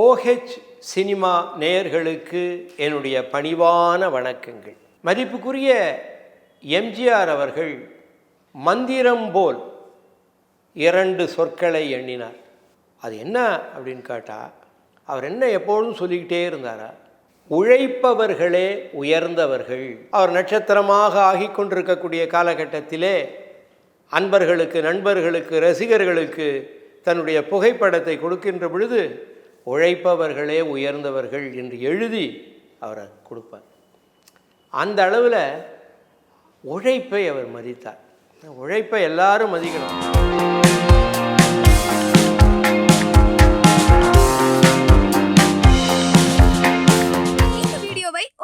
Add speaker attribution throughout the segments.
Speaker 1: OH cinema நேயர்களுக்கு என்னுடைய பணிவான வணக்கங்கள் மதிப்புக்குரிய எம்ஜிஆர் அவர்கள் மந்திரம் போல் இரண்டு சொற்களை எண்ணினார் அது என்ன அப்படின்னு கேட்டால் அவர் என்ன எப்பொழுதும் சொல்லிக்கிட்டே இருந்தாரா உழைப்பவர்களே உயர்ந்தவர்கள் அவர் நட்சத்திரமாக ஆகி கொண்டிருக்கக்கூடிய காலகட்டத்திலே அன்பர்களுக்கு நண்பர்களுக்கு ரசிகர்களுக்கு தன்னுடைய புகைப்படத்தை கொடுக்கின்ற பொழுது உழைப்பவர்களே உயர்ந்தவர்கள் என்று எழுதி அவரை கொடுப்பார் அந்த அளவில் உழைப்பை அவர் மதித்தார் உழைப்பை எல்லாரும் மதிக்கணும்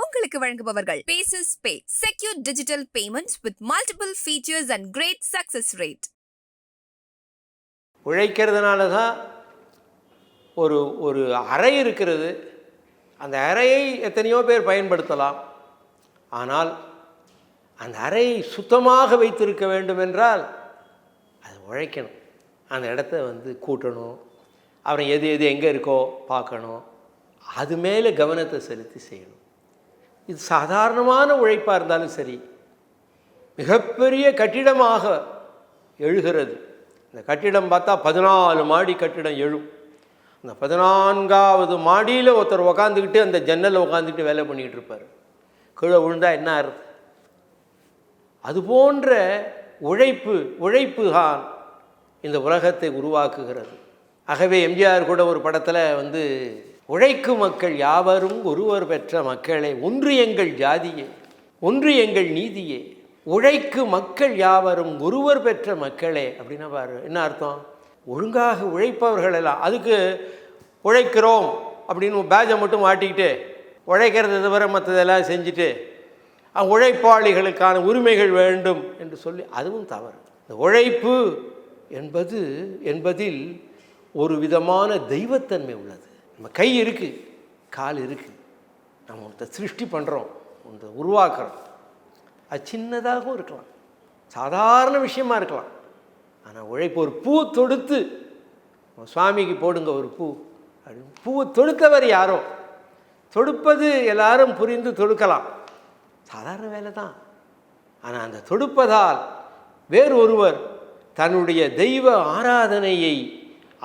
Speaker 1: உங்களுக்கு வழங்குபவர்கள் பேசஸ் pay secure digital payments with multiple features and great success rate உழைக்கிறதுனால தான் ஒரு ஒரு அறை இருக்கிறது அந்த அறையை எத்தனையோ பேர் பயன்படுத்தலாம் ஆனால் அந்த அறையை சுத்தமாக வைத்திருக்க வேண்டும் என்றால் அது உழைக்கணும் அந்த இடத்த வந்து கூட்டணும் அப்புறம் எது எது எங்கே இருக்கோ பார்க்கணும் அது மேலே கவனத்தை செலுத்தி செய்யணும் இது சாதாரணமான உழைப்பாக இருந்தாலும் சரி மிகப்பெரிய கட்டிடமாக எழுகிறது இந்த கட்டிடம் பார்த்தா பதினாலு மாடி கட்டிடம் எழும் அந்த பதினான்காவது மாடியில் ஒருத்தர் உக்காந்துக்கிட்டு அந்த ஜன்னலில் உக்காந்துக்கிட்டு வேலை பண்ணிக்கிட்டு இருப்பார் கீழே விழுந்தால் என்ன ஆறுது அது போன்ற உழைப்பு உழைப்பு தான் இந்த உலகத்தை உருவாக்குகிறது ஆகவே எம்ஜிஆர் கூட ஒரு படத்தில் வந்து உழைக்கும் மக்கள் யாவரும் ஒருவர் பெற்ற மக்களை ஒன்று எங்கள் ஜாதியே ஒன்று எங்கள் நீதியே உழைக்கு மக்கள் யாவரும் ஒருவர் பெற்ற மக்களே அப்படின்னா பாரு என்ன அர்த்தம் ஒழுங்காக உழைப்பவர்கள் எல்லாம் அதுக்கு உழைக்கிறோம் அப்படின்னு பேஜை மட்டும் மாட்டிக்கிட்டு உழைக்கிறது தவிர மற்றதெல்லாம் செஞ்சுட்டு உழைப்பாளிகளுக்கான உரிமைகள் வேண்டும் என்று சொல்லி அதுவும் தவறு இந்த உழைப்பு என்பது என்பதில் ஒரு விதமான தெய்வத்தன்மை உள்ளது நம்ம கை இருக்குது கால் இருக்குது நம்ம ஒருத்த சிருஷ்டி பண்ணுறோம் ஒன்றை உருவாக்குறோம் அது சின்னதாகவும் இருக்கலாம் சாதாரண விஷயமா இருக்கலாம் ஆனால் உழைப்பு ஒரு பூ தொடுத்து சுவாமிக்கு போடுங்க ஒரு பூ அப்படின்னு பூவை தொடுத்தவர் யாரோ தொடுப்பது எல்லாரும் புரிந்து தொடுக்கலாம் சாதாரண வேலை தான் ஆனால் அந்த தொடுப்பதால் வேறு ஒருவர் தன்னுடைய தெய்வ ஆராதனையை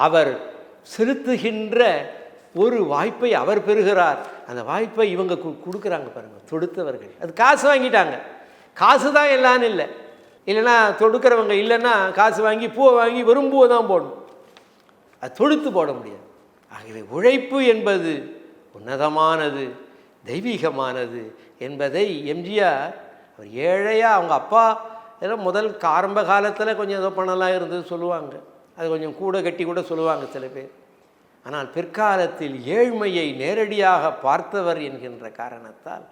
Speaker 1: அவர் செலுத்துகின்ற ஒரு வாய்ப்பை அவர் பெறுகிறார் அந்த வாய்ப்பை இவங்க கொடுக்குறாங்க பாருங்கள் தொடுத்தவர்கள் அது காசு வாங்கிட்டாங்க காசு தான் எல்லான்னு இல்லை இல்லைன்னா தொடுக்கிறவங்க இல்லைன்னா காசு வாங்கி பூவை வாங்கி வெறும் பூவை தான் போடணும் அது தொடுத்து போட முடியாது ஆகவே உழைப்பு என்பது உன்னதமானது தெய்வீகமானது என்பதை எம்ஜிஆர் அவர் ஏழையாக அவங்க அப்பா ஏதோ முதல் ஆரம்ப காலத்தில் கொஞ்சம் ஏதோ பணம்லாம் இருந்தது சொல்லுவாங்க அது கொஞ்சம் கூட கட்டி கூட சொல்லுவாங்க சில பேர் ஆனால் பிற்காலத்தில் ஏழ்மையை நேரடியாக பார்த்தவர் என்கின்ற காரணத்தால்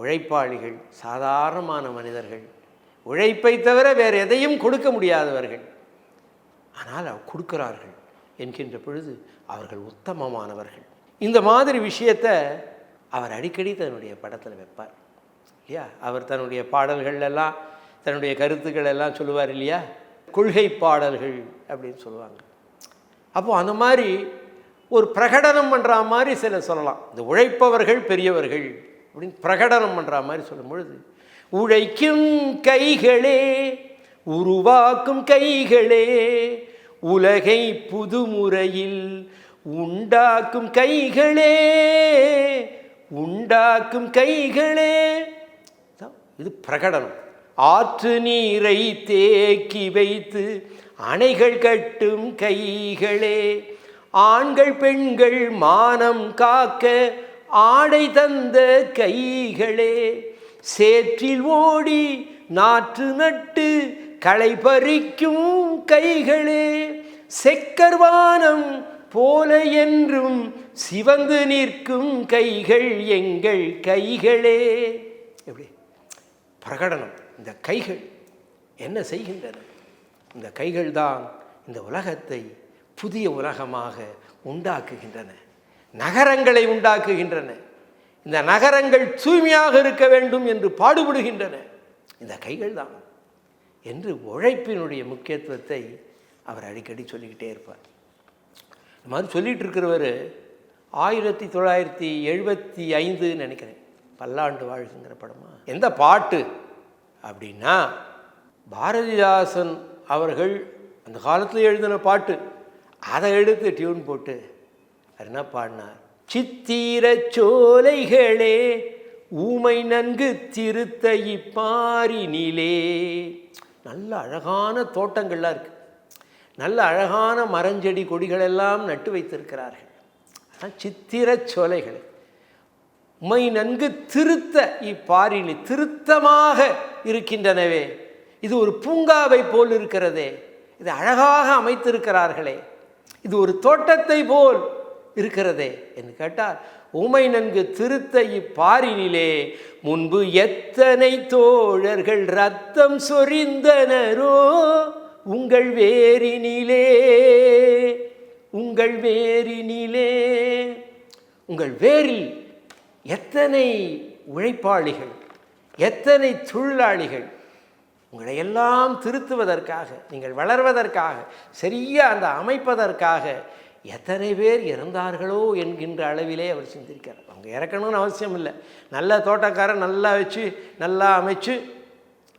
Speaker 1: உழைப்பாளிகள் சாதாரணமான மனிதர்கள் உழைப்பை தவிர வேறு எதையும் கொடுக்க முடியாதவர்கள் ஆனால் கொடுக்கிறார்கள் என்கின்ற பொழுது அவர்கள் உத்தமமானவர்கள் இந்த மாதிரி விஷயத்தை அவர் அடிக்கடி தன்னுடைய படத்தில் வைப்பார் இல்லையா அவர் தன்னுடைய பாடல்கள் எல்லாம் தன்னுடைய கருத்துக்கள் எல்லாம் சொல்லுவார் இல்லையா கொள்கை பாடல்கள் அப்படின்னு சொல்லுவாங்க அப்போது அந்த மாதிரி ஒரு பிரகடனம் பண்ணுற மாதிரி சில சொல்லலாம் இந்த உழைப்பவர்கள் பெரியவர்கள் அப்படின்னு பிரகடனம் பண்ணுற மாதிரி சொல்லும் பொழுது உழைக்கும் கைகளே உருவாக்கும் கைகளே உலகை புதுமுறையில் உண்டாக்கும் கைகளே உண்டாக்கும் கைகளே இது பிரகடனம் ஆற்று நீரை தேக்கி வைத்து அணைகள் கட்டும் கைகளே ஆண்கள் பெண்கள் மானம் காக்க ஆடை தந்த கைகளே சேற்றில் ஓடி நாற்று நட்டு களை பறிக்கும் கைகளே செக்கர்வானம் போல என்றும் சிவந்து நிற்கும் கைகள் எங்கள் கைகளே எப்படி பிரகடனம் இந்த கைகள் என்ன செய்கின்றன இந்த கைகள் தான் இந்த உலகத்தை புதிய உலகமாக உண்டாக்குகின்றன நகரங்களை உண்டாக்குகின்றன இந்த நகரங்கள் தூய்மையாக இருக்க வேண்டும் என்று பாடுபடுகின்றன இந்த கைகள் தான் என்று உழைப்பினுடைய முக்கியத்துவத்தை அவர் அடிக்கடி சொல்லிக்கிட்டே இருப்பார் இந்த மாதிரி சொல்லிகிட்டு இருக்கிறவர் ஆயிரத்தி தொள்ளாயிரத்தி எழுபத்தி ஐந்துன்னு நினைக்கிறேன் பல்லாண்டு வாழ்க்கைங்கிற படமா எந்த பாட்டு அப்படின்னா பாரதிதாசன் அவர்கள் அந்த காலத்தில் எழுதின பாட்டு அதை எடுத்து டியூன் போட்டு அது என்ன பாடினார் சித்திரச் சோலைகளே ஊமை நன்கு திருத்த இப்பாரினிலே நல்ல அழகான தோட்டங்கள்லாம் இருக்குது நல்ல அழகான மரஞ்செடி கொடிகளெல்லாம் நட்டு வைத்திருக்கிறார்கள் ஆனால் சித்திரச் சோலைகளே உமை நன்கு திருத்த இப்பாரினி திருத்தமாக இருக்கின்றனவே இது ஒரு பூங்காவை போல் இருக்கிறதே இது அழகாக அமைத்திருக்கிறார்களே இது ஒரு தோட்டத்தை போல் இருக்கிறதே என்று கேட்டார் உமை நன்கு திருத்த இப்பாரினிலே முன்பு எத்தனை தோழர்கள் ரத்தம் சொரிந்தனரோ உங்கள் வேரினிலே உங்கள் வேரினிலே உங்கள் வேரில் எத்தனை உழைப்பாளிகள் எத்தனை தொழிலாளிகள் உங்களை எல்லாம் திருத்துவதற்காக நீங்கள் வளர்வதற்காக சரியாக அந்த அமைப்பதற்காக எத்தனை பேர் இறந்தார்களோ என்கின்ற அளவிலே அவர் சிந்திருக்கார் அவங்க இறக்கணும்னு அவசியம் இல்லை நல்ல தோட்டக்காரன் நல்லா வச்சு நல்லா அமைச்சு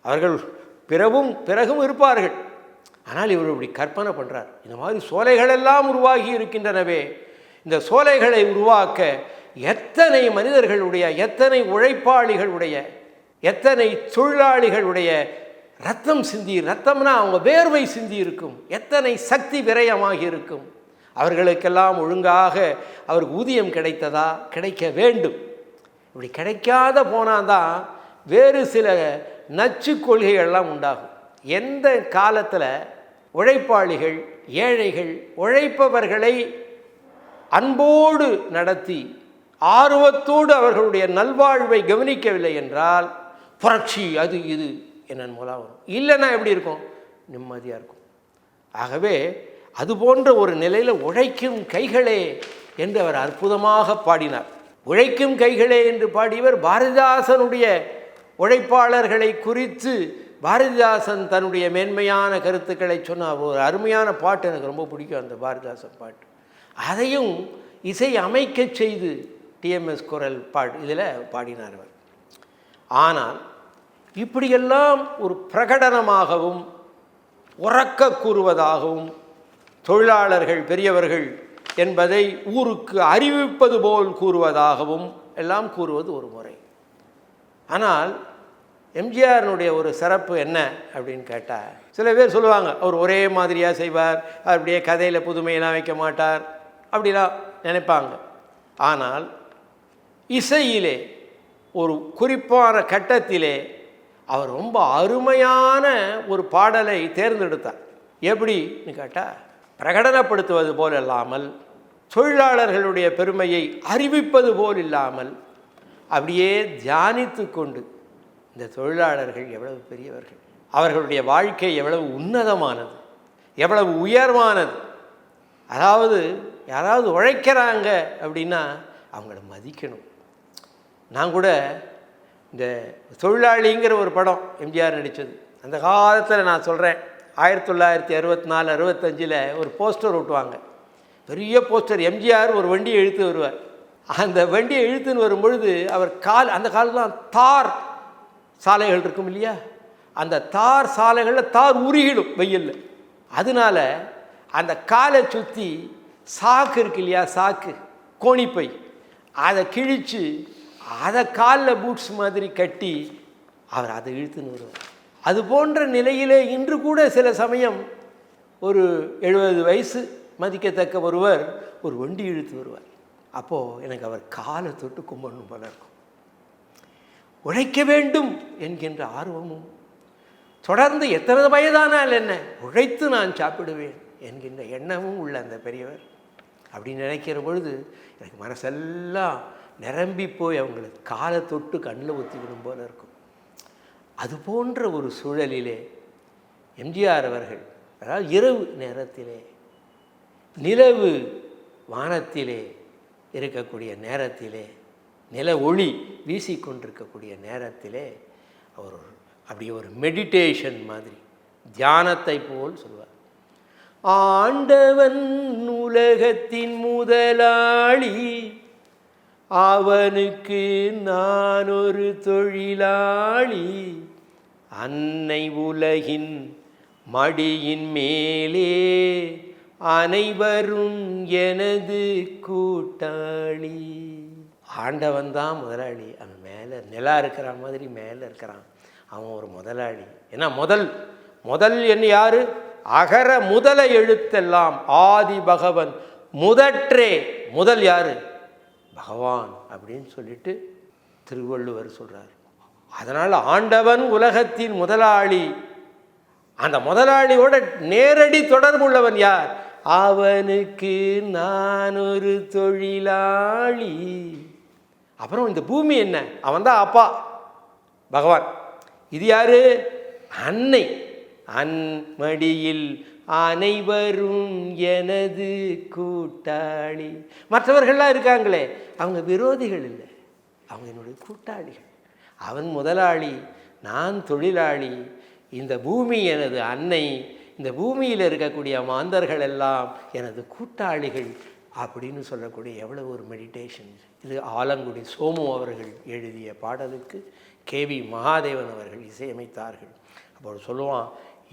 Speaker 1: அவர்கள் பிறவும் பிறகும் இருப்பார்கள் ஆனால் இவர் இப்படி கற்பனை பண்ணுறார் இந்த மாதிரி சோலைகள் எல்லாம் உருவாகி இருக்கின்றனவே இந்த சோலைகளை உருவாக்க எத்தனை மனிதர்களுடைய எத்தனை உழைப்பாளிகளுடைய எத்தனை தொழிலாளிகளுடைய ரத்தம் சிந்தி ரத்தம்னா அவங்க வேர்வை சிந்தி இருக்கும் எத்தனை சக்தி விரயமாகி இருக்கும் அவர்களுக்கெல்லாம் ஒழுங்காக அவருக்கு ஊதியம் கிடைத்ததா கிடைக்க வேண்டும் இப்படி கிடைக்காத போனால் தான் வேறு சில நச்சு கொள்கைகள்லாம் உண்டாகும் எந்த காலத்தில் உழைப்பாளிகள் ஏழைகள் உழைப்பவர்களை அன்போடு நடத்தி ஆர்வத்தோடு அவர்களுடைய நல்வாழ்வை கவனிக்கவில்லை என்றால் புரட்சி அது இது என்னன்னு மூலம் வரும் இல்லைன்னா எப்படி இருக்கும் நிம்மதியாக இருக்கும் ஆகவே அது போன்ற ஒரு நிலையில் உழைக்கும் கைகளே என்று அவர் அற்புதமாக பாடினார் உழைக்கும் கைகளே என்று பாடியவர் பாரதிதாசனுடைய உழைப்பாளர்களை குறித்து பாரதிதாசன் தன்னுடைய மேன்மையான கருத்துக்களை சொன்ன ஒரு அருமையான பாட்டு எனக்கு ரொம்ப பிடிக்கும் அந்த பாரதிதாசன் பாட்டு அதையும் இசை அமைக்க செய்து டிஎம்எஸ் குரல் பாட் இதில் பாடினார் அவர் ஆனால் இப்படியெல்லாம் ஒரு பிரகடனமாகவும் உறக்க கூறுவதாகவும் தொழிலாளர்கள் பெரியவர்கள் என்பதை ஊருக்கு அறிவிப்பது போல் கூறுவதாகவும் எல்லாம் கூறுவது ஒரு முறை ஆனால் எம்ஜிஆரினுடைய ஒரு சிறப்பு என்ன அப்படின்னு கேட்டால் சில பேர் சொல்லுவாங்க அவர் ஒரே மாதிரியாக செய்வார் அப்படியே கதையில் புதுமையெல்லாம் வைக்க மாட்டார் அப்படிலாம் நினைப்பாங்க ஆனால் இசையிலே ஒரு குறிப்பான கட்டத்திலே அவர் ரொம்ப அருமையான ஒரு பாடலை தேர்ந்தெடுத்தார் எப்படின்னு கேட்டால் பிரகடனப்படுத்துவது போல் இல்லாமல் தொழிலாளர்களுடைய பெருமையை அறிவிப்பது போல் இல்லாமல் அப்படியே தியானித்து கொண்டு இந்த தொழிலாளர்கள் எவ்வளவு பெரியவர்கள் அவர்களுடைய வாழ்க்கை எவ்வளவு உன்னதமானது எவ்வளவு உயர்வானது அதாவது யாராவது உழைக்கிறாங்க அப்படின்னா அவங்கள மதிக்கணும் நான் கூட இந்த தொழிலாளிங்கிற ஒரு படம் எம்ஜிஆர் நடித்தது அந்த காலத்தில் நான் சொல்கிறேன் ஆயிரத்தி தொள்ளாயிரத்தி அறுபத்தி நாலு அறுபத்தஞ்சில் ஒரு போஸ்டர் ஓட்டுவாங்க பெரிய போஸ்டர் எம்ஜிஆர் ஒரு வண்டியை இழுத்து வருவார் அந்த வண்டியை இழுத்துன்னு வரும்பொழுது அவர் கால் அந்த காலத்துலாம் தார் சாலைகள் இருக்கும் இல்லையா அந்த தார் சாலைகளில் தார் உருகிடும் வெயில் அதனால் அந்த காலை சுற்றி சாக்கு இருக்கு இல்லையா சாக்கு கோணிப்பை அதை கிழித்து அதை காலில் பூட்ஸ் மாதிரி கட்டி அவர் அதை இழுத்துன்னு வருவார் அது போன்ற நிலையிலே இன்று கூட சில சமயம் ஒரு எழுபது வயசு மதிக்கத்தக்க ஒருவர் ஒரு வண்டி இழுத்து வருவார் அப்போது எனக்கு அவர் காலை தொட்டு கும்பிடணும் போல இருக்கும் உழைக்க வேண்டும் என்கின்ற ஆர்வமும் தொடர்ந்து எத்தனை வயதானால் என்ன உழைத்து நான் சாப்பிடுவேன் என்கின்ற எண்ணமும் உள்ள அந்த பெரியவர் அப்படின்னு நினைக்கிற பொழுது எனக்கு மனசெல்லாம் நிரம்பி போய் அவங்களுக்கு காலை தொட்டு கண்ணில் ஊற்றிக்கணும் போல இருக்கும் அது போன்ற ஒரு சூழலிலே எம்ஜிஆர் அவர்கள் அதாவது இரவு நேரத்திலே நிலவு வானத்திலே இருக்கக்கூடிய நேரத்திலே நில ஒளி வீசிக்கொண்டிருக்கக்கூடிய நேரத்திலே அவர் அப்படி ஒரு மெடிடேஷன் மாதிரி தியானத்தை போல் சொல்வார் ஆண்டவன் உலகத்தின் முதலாளி அவனுக்கு நான் ஒரு தொழிலாளி அன்னை உலகின் மடியின் மேலே அனைவரும் எனது கூட்டாளி ஆண்டவன் தான் முதலாளி அவன் மேலே நிலா இருக்கிற மாதிரி மேலே இருக்கிறான் அவன் ஒரு முதலாளி ஏன்னா முதல் முதல் என்ன யார் அகர முதல எழுத்தெல்லாம் ஆதி பகவன் முதற்றே முதல் யார் பகவான் அப்படின்னு சொல்லிட்டு திருவள்ளுவர் சொல்கிறார் அதனால் ஆண்டவன் உலகத்தின் முதலாளி அந்த முதலாளியோட நேரடி தொடர்பு உள்ளவன் யார் அவனுக்கு நான் ஒரு தொழிலாளி அப்புறம் இந்த பூமி என்ன அவன் தான் அப்பா பகவான் இது யாரு அன்னை அன்மடியில் அனைவரும் எனது கூட்டாளி மற்றவர்கள்லாம் இருக்காங்களே அவங்க விரோதிகள் இல்லை அவங்க என்னுடைய கூட்டாளிகள் அவன் முதலாளி நான் தொழிலாளி இந்த பூமி எனது அன்னை இந்த பூமியில் இருக்கக்கூடிய மாந்தர்கள் எல்லாம் எனது கூட்டாளிகள் அப்படின்னு சொல்லக்கூடிய எவ்வளோ ஒரு மெடிடேஷன் இது ஆலங்குடி சோமு அவர்கள் எழுதிய பாடலுக்கு கே வி மகாதேவன் அவர்கள் இசையமைத்தார்கள் அப்போ சொல்லுவான்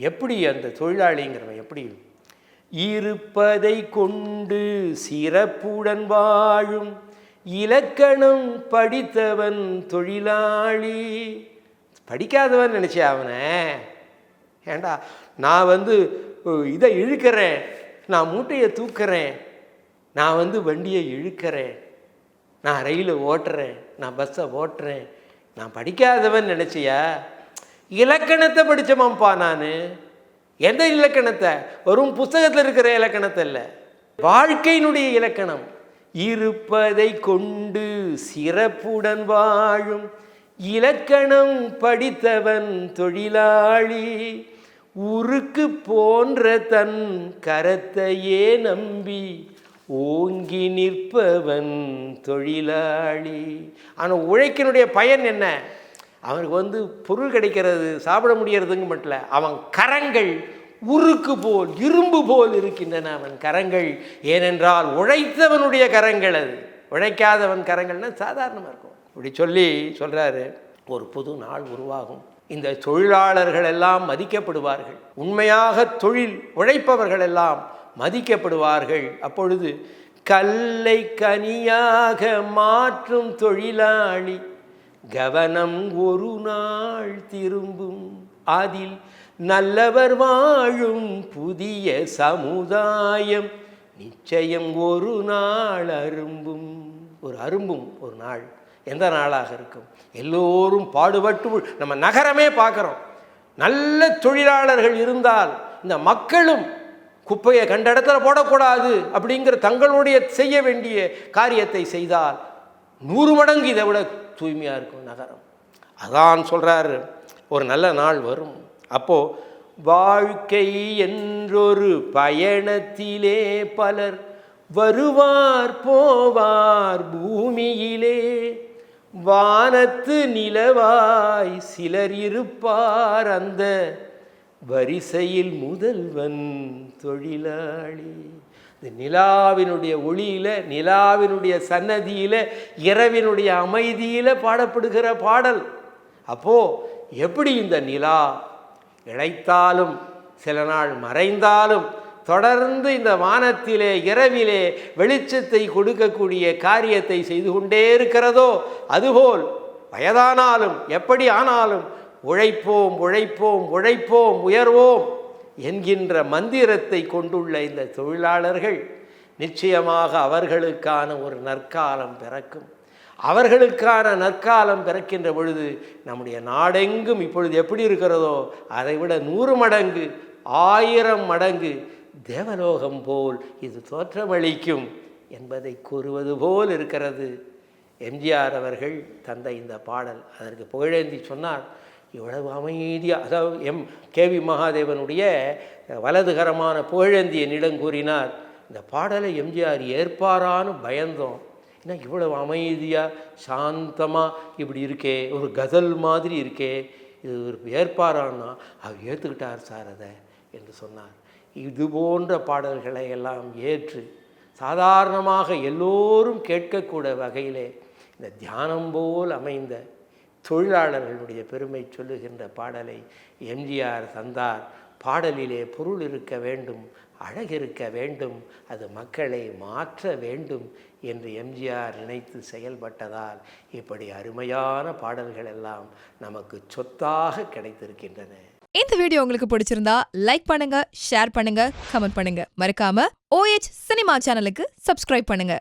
Speaker 1: எப்படி அந்த தொழிலாளிங்கிறவன் எப்படி இருப்பதை கொண்டு சிறப்புடன் வாழும் இலக்கணம் படித்தவன் தொழிலாளி படிக்காதவன் நினச்சே அவனை ஏண்டா நான் வந்து இதை இழுக்கிறேன் நான் மூட்டையை தூக்குறேன் நான் வந்து வண்டியை இழுக்கிறேன் நான் ரயிலை ஓட்டுறேன் நான் பஸ்ஸை ஓட்டுறேன் நான் படிக்காதவன் நினச்சியா இலக்கணத்தை படித்தமாப்பா நான் எந்த இலக்கணத்தை வரும் புஸ்தகத்தில் இருக்கிற இலக்கணத்தை இல்லை வாழ்க்கையினுடைய இலக்கணம் இருப்பதை கொண்டு சிறப்புடன் வாழும் இலக்கணம் படித்தவன் தொழிலாளி உருக்கு போன்ற தன் கரத்தையே நம்பி ஓங்கி நிற்பவன் தொழிலாளி ஆனால் உழைக்கனுடைய பயன் என்ன அவனுக்கு வந்து பொருள் கிடைக்கிறது சாப்பிட முடியறதுங்க மட்டும் அவன் கரங்கள் உருக்கு போல் இரும்பு போல் இருக்கின்றன அவன் கரங்கள் ஏனென்றால் உழைத்தவனுடைய கரங்கள் அது உழைக்காதவன் கரங்கள்னால் சாதாரணமாக இருக்கும் இப்படி சொல்லி சொல்கிறாரு ஒரு புது நாள் உருவாகும் இந்த தொழிலாளர்கள் எல்லாம் மதிக்கப்படுவார்கள் உண்மையாக தொழில் உழைப்பவர்கள் எல்லாம் மதிக்கப்படுவார்கள் அப்பொழுது கல்லை கனியாக மாற்றும் தொழிலாளி கவனம் ஒரு நாள் திரும்பும் அதில் நல்லவர் வாழும் புதிய சமுதாயம் நிச்சயம் ஒரு நாள் அரும்பும் ஒரு அரும்பும் ஒரு நாள் எந்த நாளாக இருக்கும் எல்லோரும் பாடுபட்டு நம்ம நகரமே பார்க்குறோம் நல்ல தொழிலாளர்கள் இருந்தால் இந்த மக்களும் குப்பையை கண்ட இடத்துல போடக்கூடாது அப்படிங்கிற தங்களுடைய செய்ய வேண்டிய காரியத்தை செய்தால் நூறு மடங்கு இதை விட தூய்மையாக இருக்கும் நகரம் அதான் சொல்கிறாரு ஒரு நல்ல நாள் வரும் அப்போது வாழ்க்கை என்றொரு பயணத்திலே பலர் வருவார் போவார் பூமியிலே வானத்து நிலவாய் சிலர் இருப்பார் அந்த வரிசையில் முதல்வன் தொழிலாளி இந்த நிலாவினுடைய ஒளியில் நிலாவினுடைய சன்னதியில் இரவினுடைய அமைதியில் பாடப்படுகிற பாடல் அப்போ எப்படி இந்த நிலா இழைத்தாலும் சில நாள் மறைந்தாலும் தொடர்ந்து இந்த வானத்திலே இரவிலே வெளிச்சத்தை கொடுக்கக்கூடிய காரியத்தை செய்து கொண்டே இருக்கிறதோ அதுபோல் வயதானாலும் எப்படி ஆனாலும் உழைப்போம் உழைப்போம் உழைப்போம் உயர்வோம் என்கின்ற மந்திரத்தை கொண்டுள்ள இந்த தொழிலாளர்கள் நிச்சயமாக அவர்களுக்கான ஒரு நற்காலம் பிறக்கும் அவர்களுக்கான நற்காலம் பிறக்கின்ற பொழுது நம்முடைய நாடெங்கும் இப்பொழுது எப்படி இருக்கிறதோ அதைவிட நூறு மடங்கு ஆயிரம் மடங்கு தேவலோகம் போல் இது தோற்றமளிக்கும் என்பதை கூறுவது போல் இருக்கிறது எம்ஜிஆர் அவர்கள் தந்த இந்த பாடல் அதற்கு புகழேந்தி சொன்னார் இவ்வளவு அமைதியாக அதாவது எம் கே வி மகாதேவனுடைய வலதுகரமான புகழேந்தியை நிடம் கூறினார் இந்த பாடலை எம்ஜிஆர் ஏற்பாரான்னு பயந்தோம் என்ன இவ்வளவு அமைதியாக சாந்தமாக இப்படி இருக்கே ஒரு கதல் மாதிரி இருக்கே இது ஒரு ஏற்பாரான்னா அவர் ஏற்றுக்கிட்டார் சார் அதை என்று சொன்னார் இது போன்ற பாடல்களை எல்லாம் ஏற்று சாதாரணமாக எல்லோரும் கேட்கக்கூட வகையிலே இந்த தியானம் போல் அமைந்த தொழிலாளர்களுடைய பெருமை சொல்லுகின்ற பாடலை எம்ஜிஆர் தந்தார் பாடலிலே பொருள் இருக்க வேண்டும் அழகிருக்க வேண்டும் அது மக்களை மாற்ற வேண்டும் என்று எம்ஜிஆர் நினைத்து செயல்பட்டதால் இப்படி அருமையான பாடல்கள் எல்லாம் நமக்கு சொத்தாக கிடைத்திருக்கின்றன இந்த வீடியோ உங்களுக்கு பிடிச்சிருந்தா லைக் பண்ணுங்க ஷேர் பண்ணுங்க கமெண்ட் பண்ணுங்க மறக்காம ஓஎச் சினிமா சேனலுக்கு சப்ஸ்கிரைப் பண்ணுங்க